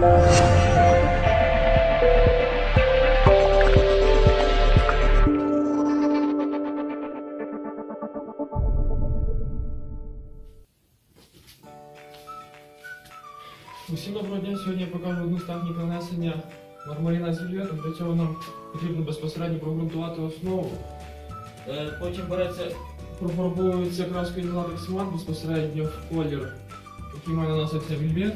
Усім доброго дня. Сьогодні я покажу одну з технік нанесення мармаріна з вільветом. Для цього нам потрібно безпосередньо прогрунтувати основу. Е, Потім береться, профарбовується краскою латекс мат безпосередньо в колір, який має наноситися вільвет.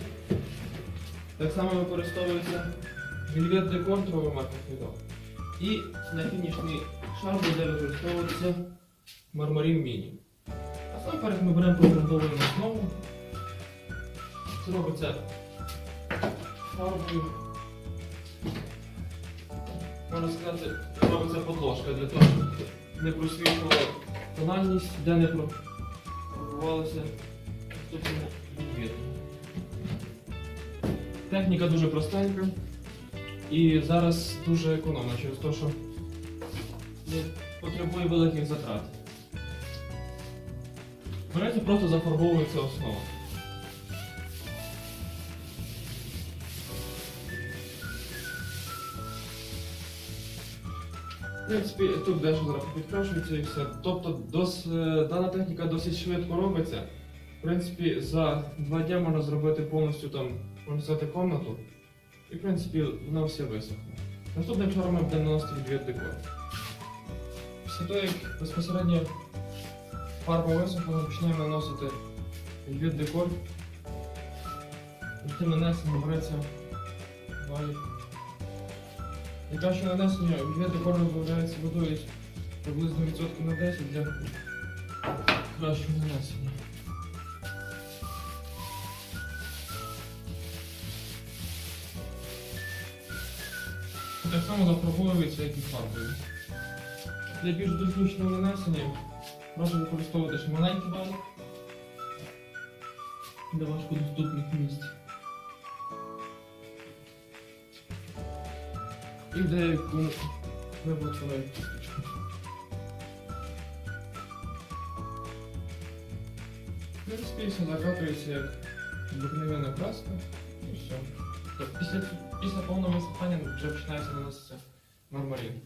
Так само використовується вільвет декор тровомерних відок. І на фінішний шар буде використовуватися мармарин міні. Насамперед ми беремо прогрунтовуємо основу. Це робиться фарбою. Можна сказати, робиться подложка для того, щоб не просвічувала тональність, де не про- пробувалося відвід. Техніка дуже простенька і зараз дуже економна через те, що не потребує великих затрат. Береться просто зафарбовується основа. В принципі, тут дещо зараз підкрашується і все. Тобто дос, е, дана техніка досить швидко робиться. В принципі, за два дні можна зробити повністю там, можна комнату. І в принципі вона все висохне. Наступним шаром ми будемо наносити відвід декор. Після того, як безпосередньо фарба висохла, ми починаємо наносити відвід декор. І тим нанесенням береться валік. І краще нанесення відвід декор розбавляється водою приблизно відсотків на 10 для кращого нанесення. Так само запробовується, як і фарбою. Для більш технічного нанесення можна використовувати ще маленький валик для важкодоступних місць. І деяку виблоковану кісточку. В закатується як обикновенна краска і все. Після, після повного висипання вже починається наноситися мармарин.